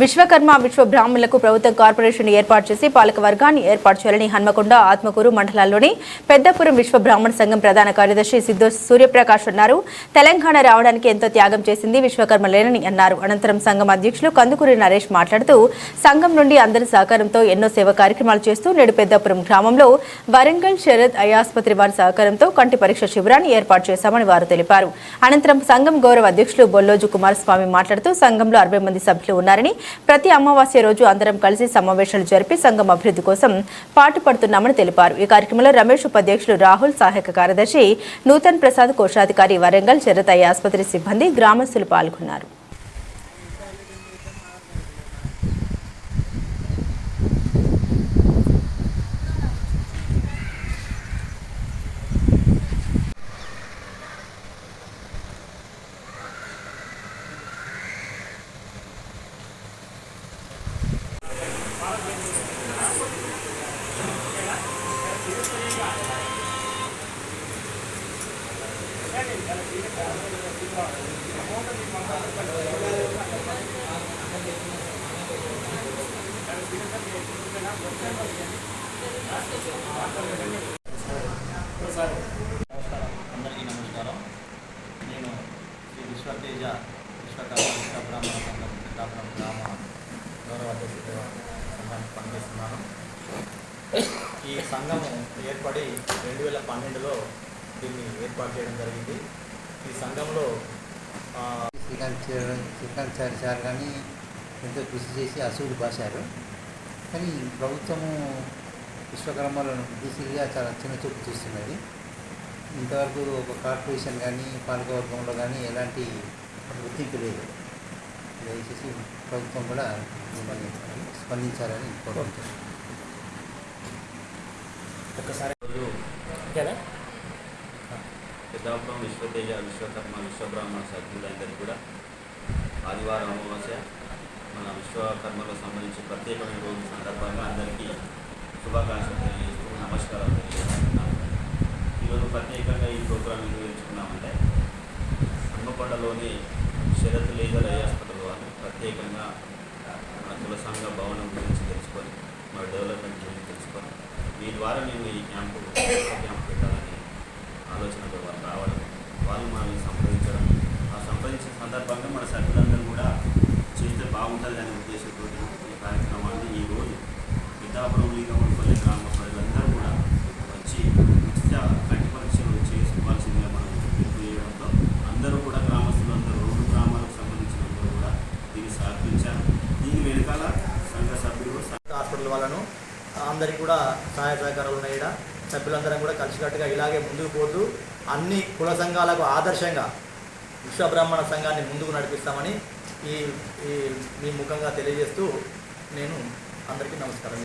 విశ్వకర్మ విశ్వ బ్రాహ్మణులకు ప్రభుత్వం కార్పొరేషన్ ఏర్పాటు చేసి పాలక వర్గాన్ని ఏర్పాటు చేయాలని హన్మకొండ ఆత్మకూరు మండలాల్లోని పెద్దపురం విశ్వ బ్రాహ్మణ సంఘం ప్రధాన కార్యదర్శి సిద్ధు సూర్యప్రకాష్ అన్నారు తెలంగాణ రావడానికి ఎంతో త్యాగం చేసింది విశ్వకర్మ లేనని అన్నారు. అనంతరం సంఘం అధ్యక్షులు కందుకూరి నరేష్ మాట్లాడుతూ సంఘం నుండి అందరి సహకారంతో ఎన్నో సేవా కార్యక్రమాలు చేస్తూ నేడు పెద్దపురం గ్రామంలో వరంగల్ శరద్ అయాస్పత్రి వారి సహకారంతో కంటి పరీక్ష శిబిరాన్ని ఏర్పాటు చేశామని వారు తెలిపారు. అనంతరం సంఘం గౌరవ అధ్యక్షులు బొల్లోజు కుమారస్వామి మాట్లాడుతూ సంఘంలో అరవై మంది సభ్యులు ఉన్నారని ప్రతి అమావాస్య రోజు అందరం కలిసి సమావేశాలు జరిపి సంఘం అభివృద్ధి కోసం పాటుపడుతున్నామని తెలిపారు. ఈ కార్యక్రమంలో రమేష్ ఉపాధ్యక్షులు రాహుల్ సహాయక కార్యదర్శి నూతన్ ప్రసాద్ కోశాధికారి వరంగల్ శరత్ ఆసుపత్రి సిబ్బంది గ్రామస్తులు పాల్గొన్నారు. అందరికీ నమస్కారం. నేను శ్రీ విశ్వతేజ విశ్వకర్మ విశ్వబ్రాహ్మణ సంఘం గ్రామ గౌరవ సంఘానికి పనిచేస్తున్నాను. ఈ సంఘము ఏర్పడి రెండు వేల పన్నెండులో దీన్ని ఏర్పాటు చేయడం జరిగింది. ఈ సంఘంలో ఆ, శ్రీకాంత్ సార్ కానీ ఎంతో కృషి చేసి అసూలు బాశారు కానీ ప్రభుత్వము విశ్వకర్మలను బీసీగా చాలా చిన్న చూపు చూస్తున్నది. ఇంతవరకు ఒక కార్పొరేషన్ కానీ పాలకవర్గంలో కానీ ఎలాంటి గుర్తింపు లేదు. దయచేసి ప్రభుత్వం కూడా మిమ్మల్ని స్పందించాలని కోరుకుంటున్నాను. ఒక్కసారి. రోజు విశ్వతేజ విశ్వకర్మ విశ్వబ్రాహ్మణ సభ్యులందరికీ కూడా ఆదివారం అమావాస్య మన విశ్వకర్మలకు సంబంధించి ప్రత్యేకమైన రోజు సందర్భంగా అందరికీ శుభాకాంక్షలు తెలియజేస్తూ నమస్కారాలు తెలియజేస్తున్నాము ఈరోజు ప్రత్యేకంగా ఈ ప్రోగ్రాం నిర్వహించుకున్నామంటే ఎంచుకున్నామంటే శరత్ లేజర్ హాస్పిటల్ వారు ప్రత్యేకంగా మన కులసంఘ భవనం గురించి తెలుసుకొని మన డెవలప్మెంట్ గురించి తెలుసుకొని మీ ద్వారా మేము ఈ క్యాంపు క్యాంపు పెట్టాలని ఆలోచనతో వారు రావడం వాళ్ళు మనల్ని సంప్రదించడం ఆ సంప్రదించిన సందర్భంగా మన సభ్యులందరూ కూడా చేస్తే బాగుంటుంది అనే ఉద్దేశంతో ఈ కార్యక్రమాన్ని ఈరోజు పిఠాపురం లీగమపల్లి గ్రామ ప్రజలందరూ కూడా వచ్చి ఉచిత కంటి పరీక్షలు చేసుకోవాల్సిందిగా మనం పిలుపు చేయడంతో అందరూ కూడా గ్రామస్తులందరూ రెండు గ్రామాలకు సంబంధించిన కూడా దీన్ని సహకరించారు దీని వెనకాల సంఘ సభ్యులు హాస్పిటల్ వాళ్ళను అందరికీ కూడా సహాయ సహకారాలు ఉన్నాయి ఈడ. సభ్యులందరం కూడా కలిసికట్టుగా ఇలాగే ముందుకు పోతూ అన్ని కుల సంఘాలకు ఆదర్శంగా విశ్వబ్రాహ్మణ సంఘాన్ని ముందుకు నడిపిస్తామని ఈ ఈ మీ ముఖంగా తెలియజేస్తూ నేను అందరికీ నమస్కారం.